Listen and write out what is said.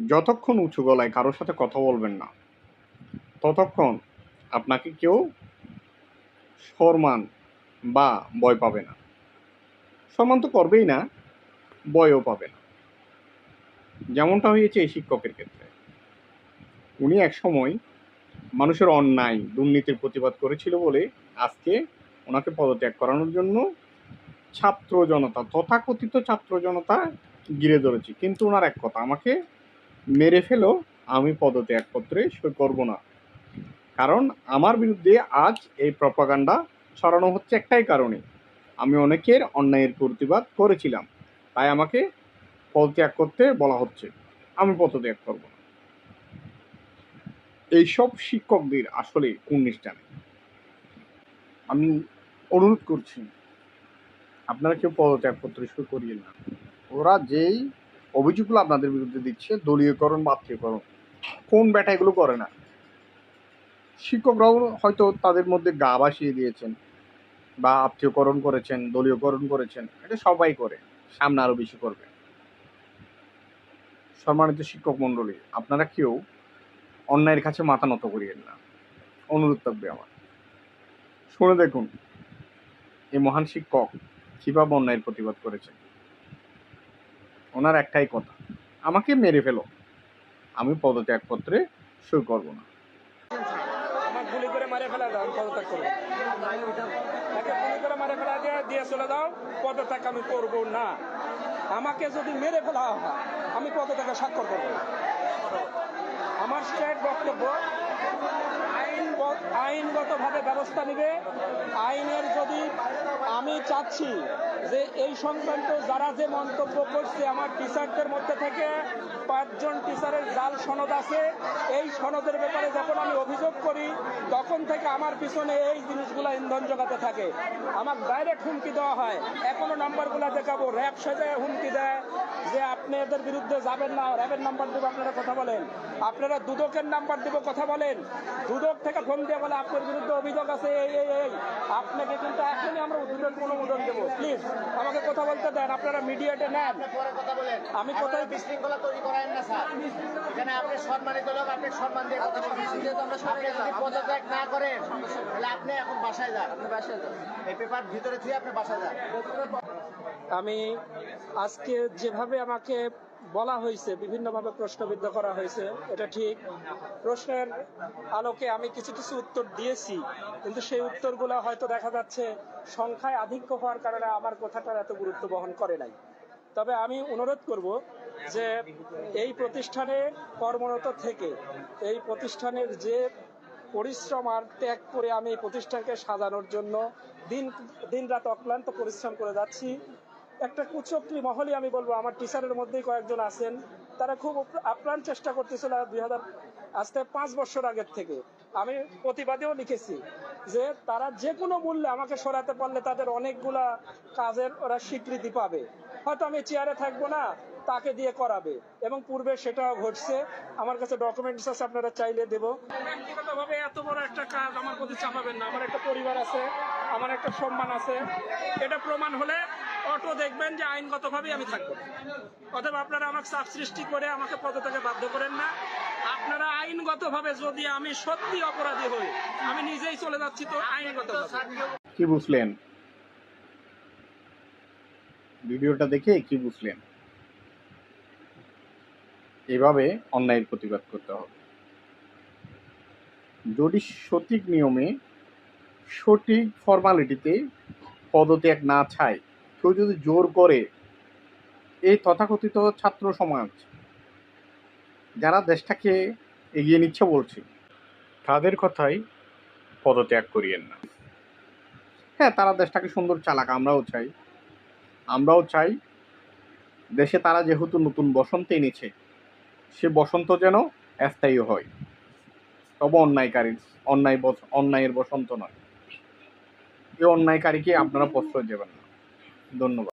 যতক্ষণ উঁচু গলায় কারোর সাথে কথা বলবেন না, ততক্ষণ আপনাকে কেউ সম্মান বা ভয় পাবে না। সম্মান তো করবেই না, ভয়ও পাবে না। যেমনটা হয়েছে এই শিক্ষকের ক্ষেত্রে। উনি এক সময় মানুষের অন্যায়, দুর্নীতির প্রতিবাদ করেছিল বলে আজকে ওনাকে পদত্যাগ করানোর জন্য ছাত্র জনতা, তথাকথিত ছাত্র জনতা ঘিরে ধরেছে। কিন্তু ওনার এক কথা, আমাকে মেরে ফেলো, আমি পদত্যাগপত্রে সই করব না। কারণ আমার বিরুদ্ধে আজ এই প্রপাগান্ডা ছড়ানো হচ্ছে একটাই কারণে। আমি অনেকের অন্যায়ের প্রতিবাদ করেছিলাম, তাই আমাকে পদত্যাগ করতে বলা হচ্ছে। আমি পদত্যাগ করব না। এইসব শিক্ষকদের আসলে নিষ্ঠা নেই? আমি অনুরোধ করছি, আপনারা কেউ পদত্যাগপত্র শুরু করিয়ে না। ওরা যেই অভিযোগগুলো আপনাদের বিরুদ্ধে দিচ্ছে, দলীয়করণ বা আত্মীয়করণ কোন ব্যাটা এগুলো করে না? শিক্ষকরাও হয়তো তাদের মধ্যে গা ভাসিয়ে দিয়েছেন বা আত্মীয়করণ করেছেন, দলীয়করণ করেছেন, এটা সবাই করে, সামনে আরও বেশি করবে। সম্মানিত শিক্ষক মণ্ডলী, আপনারা কেউ অন্যায়ের কাছে মাথা নত করিয়েন না। অনুরোধ থাকবে আমার। শুনে দেখুন, এই মহান শিক্ষক কীভাবে অন্যায়ের প্রতিবাদ করেছেন। ওনার একটাই কথা, আমাকে মেরে ফেলো, আমি পদত্যাগপত্রে সই করব না। দিয়ে চলে দাও পদত্যাগ আমি করব না। আমাকে যদি মেরে ফেলা হয়, আমি পদত্যাগে স্বাক্ষর করব। আমার স্ট্রেট বক্তব্য আইন আইনগতভাবে ব্যবস্থা নেবে। আইনের যদি আমি চাচ্ছি যে এই সংক্রান্ত যারা যে মন্তব্য করছে, আমার টিচারদের মধ্যে থেকে পাঁচজন টিচারের জাল সনদ আছে। এই সনদের ব্যাপারে যখন আমি অভিযোগ করি, তখন থেকে আমার পিছনে এই জিনিসগুলো ইন্ধন জোগাতে থাকে। আমার ডাইরেক্ট হুমকি দেওয়া হয়। এখনও নাম্বারগুলো দেখাবো। র্যাব সাজায় হুমকি দেয় যে আপনি এদের বিরুদ্ধে যাবেন না। র্যাবের নাম্বার দেবো, আপনারা কথা বলেন। আপনারা দুদকের নাম্বার দেবো, কথা বলেন। দুদক থেকে দিয়ে বলে আপনার বিরুদ্ধে অভিযোগ আছে এই এই এই আপনাকে কিন্তু এখনই আমরা দুদক অনুমোদন দেবো। প্লিজ আমাকে কথা বলতে দেন আপনারা মিডিয়াতে নেন। পরে কথা বলেন। আমি কোথায়- বিশৃঙ্খলা তৈরি করেন না স্যার। এখানে আপনি সম্মানিত লোক আপনি সম্মান দিয়ে কথা বলছেন যেহেতু আমরা আপনি যদি পদত্যাগ না করেন তাহলে আপনি এখন বাসায় যান। আপনি বাসায় যান। এই পেপার ভিতরে থুয়ে আপনি বাসায় যান। আমি আজকে যেভাবে আমাকে বলা হয়েছে, বিভিন্নভাবে প্রশ্নবিদ্ধ করা হয়েছে, এটা ঠিক। প্রশ্নের আলোকে আমি কিছু কিছু উত্তর দিয়েছি, কিন্তু সেই উত্তরগুলো হয়তো দেখা যাচ্ছে সংখ্যায় আধিক্য হওয়ার কারণে আমার কথাটার এত গুরুত্ব বহন করে নাই। তবে আমি অনুরোধ করব যে এই প্রতিষ্ঠানে কর্মরত থেকে, এই প্রতিষ্ঠানের যে পরিশ্রম আর ত্যাগ করে আমি প্রতিষ্ঠানকে সাজানোর জন্য দিন দিন রাত অক্লান্ত পরিশ্রম করে যাচ্ছি একটা কুচক্রি মহলে আমি বলব, আমার টিচারের মধ্যেই কয়েকজন আছেন, তারা খুব আপ্রাণ চেষ্টা করতেছিল দুই হাজার আজ থেকে পাঁচ বছর আগের থেকে। আমি প্রতিবাদেও লিখেছি যে তারা যে কোনো মূল্যে আমাকে সরাতে পারলে তাদের অনেকগুলা কাজের ওরা স্বীকৃতি পাবে। হয়তো আমি চেয়ারে থাকব না, তাকে দিয়ে করাবে। এবং পূর্বে সেটাও ঘটছে। আমার কাছে ডকুমেন্টস আছে, আপনারা চাইলে দেব। ব্যক্তিগতভাবে এত বড় একটা কাজ আমার প্রতি চাপাবেন না। আমার একটা পরিবার আছে, আমার একটা সম্মান আছে। এটা প্রমাণ হলে অটো দেখবেন যে আইনগতভাবেই আমি থাকব। অথবা আপনারা আমাকে চাপ সৃষ্টি করে আমাকে পদত্যাগে বাধ্য করেন না। আপনারা আইনগতভাবে যদি আমি সত্যি অপরাধী হই, আমি নিজেই চলে যাচ্ছি তো আইনগতভাবে। কি বুঝলেন? ভিডিওটা দেখে কি বুঝলেন? এভাবে অন্যায়ের প্রতিবাদ করতে হবে। যদি সঠিক নিয়মে সঠিক ফর্মালিটিতে পদত্যাগ না চায় কেউ যদি জোর করে, এই তথাকথিত ছাত্র সমাজ যারা দেশটাকে এগিয়ে নিচ্ছে বলছে, তাদের কথাই পদত্যাগ করিয়েন না। হ্যাঁ তারা দেশটাকে সুন্দর চালাক, আমরাও চাই। আমরাও চাই দেশে তারা যেহেতু নতুন বসন্ত এনেছে, সে বসন্ত যেন স্থায়ী হয়। তবে অন্যায়কারী অন্যায় অন্যায়ের বসন্ত নয়। এই অন্যায়কারীকে আপনারা প্রশ্রয় দেবেন না। ধন্যবাদ